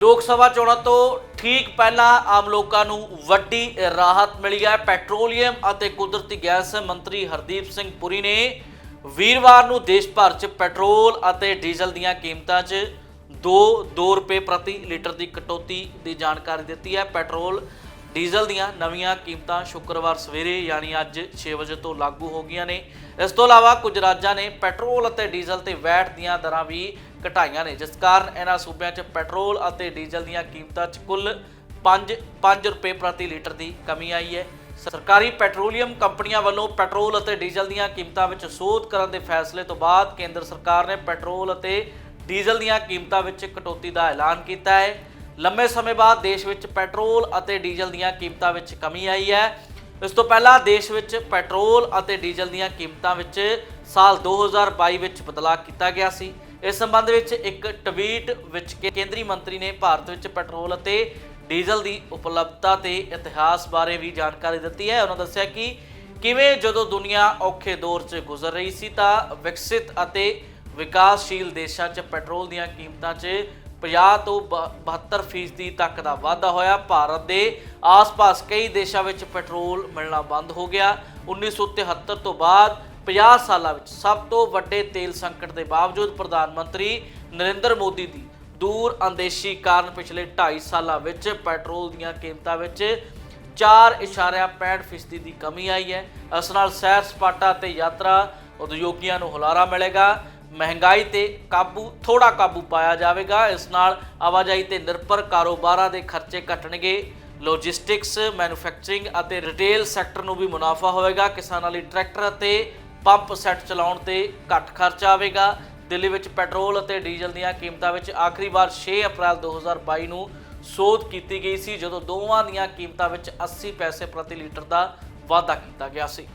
ਲੋਕ ਸਭਾ ਚੋਣਾਂ ਤੋਂ ਠੀਕ ਪਹਿਲਾਂ ਆਮ ਲੋਕਾਂ ਨੂੰ ਵੱਡੀ ਰਾਹਤ ਮਿਲੀ ਹੈ। ਪੈਟਰੋਲੀਅਮ ਅਤੇ ਕੁਦਰਤੀ ਗੈਸ ਮੰਤਰੀ ਹਰਦੀਪ ਸਿੰਘ ਪੁਰੀ ਨੇ ਵੀਰਵਾਰ ਨੂੰ ਦੇਸ਼ ਭਰ 'ਚ ਪੈਟਰੋਲ ਅਤੇ ਡੀਜ਼ਲ ਦੀਆਂ ਕੀਮਤਾਂ 'ਚ 2-2 ਰੁਪਏ ਪ੍ਰਤੀ ਲੀਟਰ ਦੀ ਕਟੌਤੀ ਦੀ ਜਾਣਕਾਰੀ ਦਿੱਤੀ ਹੈ। ਪੈਟਰੋਲ ਡੀਜ਼ਲ ਦੀਆਂ ਨਵੀਆਂ ਕੀਮਤਾਂ ਸ਼ੁੱਕਰਵਾਰ ਸਵੇਰੇ ਯਾਨੀ ਅੱਜ 6 ਵਜੇ ਤੋਂ ਲਾਗੂ ਹੋ ਗਈਆਂ ਨੇ। ਇਸ ਤੋਂ ਇਲਾਵਾ ਕੁਝ ਰਾਜਾਂ ਨੇ ਪੈਟਰੋਲ ਅਤੇ ਡੀਜ਼ਲ ਤੇ ਵੈਟ ਦੀਆਂ ਦਰਾਂ ਵੀ ਘਟਾਈਆਂ ਨੇ। ਜਿਸ ਕਾਰਨ ਇਹਨਾਂ ਸੂਬਿਆਂ 'ਚ ਪੈਟਰੋਲ ਅਤੇ ਡੀਜ਼ਲ ਦੀਆਂ ਕੀਮਤਾਂ 'ਚ ਕੁੱਲ 5 5 ਰੁਪਏ ਪ੍ਰਤੀ ਲੀਟਰ ਦੀ ਕਮੀ ਆਈ ਹੈ। ਸਰਕਾਰੀ ਪੈਟਰੋਲੀਅਮ ਕੰਪਨੀਆਂ ਵੱਲੋਂ ਪੈਟਰੋਲ ਅਤੇ ਡੀਜ਼ਲ ਦੀਆਂ ਕੀਮਤਾਂ ਵਿੱਚ ਸੋਧ ਕਰਨ ਦੇ ਫੈਸਲੇ ਤੋਂ ਬਾਅਦ ਕੇਂਦਰ ਸਰਕਾਰ ਨੇ ਪੈਟਰੋਲ ਅਤੇ ਡੀਜ਼ਲ ਦੀਆਂ ਕੀਮਤਾਂ ਵਿੱਚ ਕਟੌਤੀ ਦਾ ਐਲਾਨ ਕੀਤਾ ਹੈ। ਲੰਮੇ ਸਮੇਂ ਬਾਅਦ ਦੇਸ਼ ਵਿੱਚ ਪੈਟਰੋਲ ਅਤੇ ਡੀਜ਼ਲ ਦੀਆਂ ਕੀਮਤਾਂ ਵਿੱਚ ਕਮੀ ਆਈ ਹੈ। ਇਸ ਤੋਂ ਪਹਿਲਾਂ ਦੇਸ਼ ਵਿੱਚ ਪੈਟਰੋਲ ਅਤੇ ਡੀਜ਼ਲ ਦੀਆਂ ਕੀਮਤਾਂ ਵਿੱਚ ਸਾਲ 2022 ਵਿੱਚ ਬਦਲਾਅ ਕੀਤਾ ਗਿਆ ਸੀ। ਇਸ ਸੰਬੰਧ ਵਿੱਚ ਇੱਕ ਟਵੀਟ ਵਿੱਚ ਕੇਂਦਰੀ ਮੰਤਰੀ ਨੇ ਭਾਰਤ ਵਿੱਚ ਪੈਟਰੋਲ ਅਤੇ ਡੀਜ਼ਲ ਦੀ ਉਪਲਬਧਤਾ ਤੇ ਇਤਿਹਾਸ ਬਾਰੇ ਵੀ ਜਾਣਕਾਰੀ ਦਿੱਤੀ ਹੈ। ਉਹਨਾਂ ਦੱਸਿਆ ਕਿ ਕਿਵੇਂ ਜਦੋਂ ਦੁਨੀਆ ਔਖੇ ਦੌਰ 'ਚ ਗੁਜ਼ਰ ਰਹੀ ਸੀ ਤਾਂ ਵਿਕਸਿਤ ਅਤੇ ਵਿਕਾਸਸ਼ੀਲ ਦੇਸ਼ਾਂ 'ਚ ਪੈਟਰੋਲ ਦੀਆਂ ਕੀਮਤਾਂ 'ਚ 50 ਤੋਂ ਬ- 72 ਫੀਸਦੀ ਤੱਕ ਦਾ ਵਾਧਾ ਹੋਇਆ। ਭਾਰਤ ਦੇ ਆਸ-ਪਾਸ ਕਈ ਦੇਸ਼ਾਂ ਵਿੱਚ ਪੈਟਰੋਲ ਮਿਲਣਾ ਬੰਦ ਹੋ ਗਿਆ। 1973 ਤੋਂ ਬਾਅਦ 50 ਸਾਲਾਂ ਵਿੱਚ ਸਭ ਤੋਂ ਵੱਡੇ ਤੇਲ ਸੰਕਟ ਦੇ ਬਾਵਜੂਦ ਪ੍ਰਧਾਨ ਮੰਤਰੀ ਨਰਿੰਦਰ ਮੋਦੀ ਦੀ ਦੂਰ ਅੰਦੇਸ਼ੀ ਕਾਰਨ ਪਿਛਲੇ 2.5 ਸਾਲਾਂ ਵਿੱਚ ਪੈਟਰੋਲ ਦੀਆਂ ਕੀਮਤਾਂ ਵਿੱਚ 4.65 ਫੀਸਦੀ ਦੀ ਕਮੀ ਆਈ ਹੈ। ਇਸ ਨਾਲ ਸੈਰ ਸਪਾਟਾ ਤੇ ਯਾਤਰਾ ਉਦਯੋਗੀਆਂ ਨੂੰ ਹੁਲਾਰਾ ਮਿਲੇਗਾ। ਮਹਿੰਗਾਈ ਤੇ ਕਾਬੂ ਥੋੜਾ ਕਾਬੂ ਪਾਇਆ ਜਾਵੇਗਾ। ਇਸ ਨਾਲ ਆਵਾਜਾਈ ਤੇ ਨਿਰਭਰ ਕਾਰੋਬਾਰਾਂ ਦੇ ਖਰਚੇ ਘਟਣਗੇ। ਲੌਜਿਸਟਿਕਸ ਮੈਨੂਫੈਕਚਰਿੰਗ ਅਤੇ ਰਿਟੇਲ ਸੈਕਟਰ ਨੂੰ ਵੀ ਮੁਨਾਫਾ ਹੋਵੇਗਾ। ਕਿਸਾਨਾਂ ਲਈ ਟਰੈਕਟਰ ਅਤੇ ਪੰਪ ਸੈੱਟ ਚਲਾਉਣ ਤੇ ਘੱਟ ਖਰਚਾ ਆਵੇਗਾ। ਦਿੱਲੀ ਵਿੱਚ ਪੈਟਰੋਲ ਅਤੇ ਡੀਜ਼ਲ ਦੀਆਂ ਕੀਮਤਾਂ ਵਿੱਚ ਆਖਰੀ ਵਾਰ 6 ਅਪ੍ਰੈਲ 2022 ਨੂੰ ਸੋਧ ਕੀਤੀ ਗਈ ਸੀ, ਜਦੋਂ ਦੋਵਾਂ ਦੀਆਂ ਕੀਮਤਾਂ ਵਿੱਚ 80 ਪੈਸੇ ਪ੍ਰਤੀ ਲੀਟਰ ਦਾ ਵਾਧਾ ਕੀਤਾ ਗਿਆ ਸੀ।